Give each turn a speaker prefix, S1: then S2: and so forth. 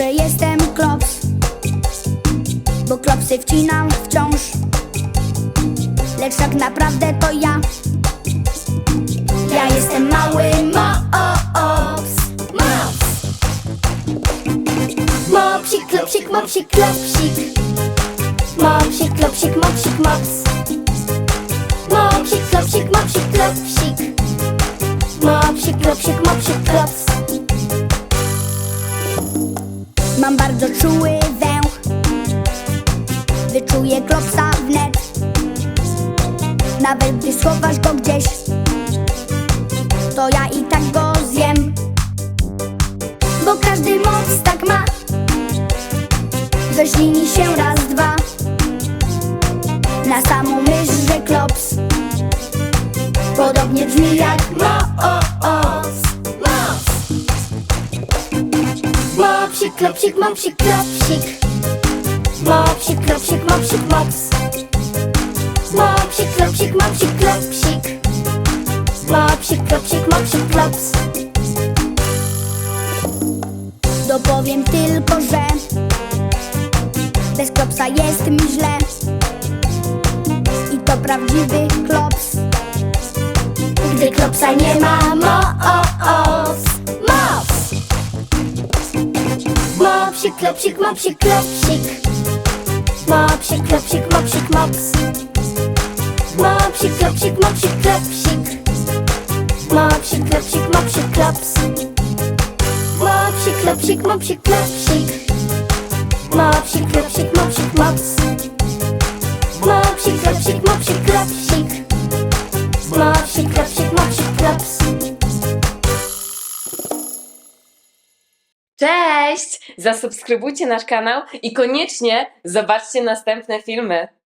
S1: że jestem klops. Bo klopsy wcinam wciąż. Lecz tak naprawdę to ja. Ja jestem mały mops. Mops Mopsik, klopsik, mopsik, klopsik. Mopsik, klopsik, mopsik, mops. Mopsik, klopsik, mopsik, klopsik. Mopsik, klopsik, mopsik, klops. Mam bardzo czuły węch. Wyczuję klopsa wnet Nawet gdy schowasz go gdzieś To ja i tak go zjem. Bo każdy moc tak ma Ześlini się raz, dwa. Na samą myśl, że klops. Podobnie brzmi jak moc Moc Mopsik, klopsik, mopsik, klopsik. Mopsik, klopsik, mopsik, mops. Mopsik, klopsik, mopsik, klopsik. Mopsik, klopsik, mopsik, klops. Dopowiem tylko, że Bez klopsa jest mi źle. I to prawdziwy klops. Gdy klopsa nie ma moc Mopsik, klopsik, mopsik, klopsik. Mopsik, klopsik, mopsik, mops. Mopsik, klopsik, mopsik, klopsik. Mopsik, klopsik, mopsik, klops. Mopsik, klopsik, mopsik, klopsik. Mopsik, klopsik, mopsik, mops. Mopsik, klopsik, mopsik, klopsik. Mopsik, klopsik,
S2: Cześć! Zasubskrybujcie nasz kanał i koniecznie zobaczcie następne filmy.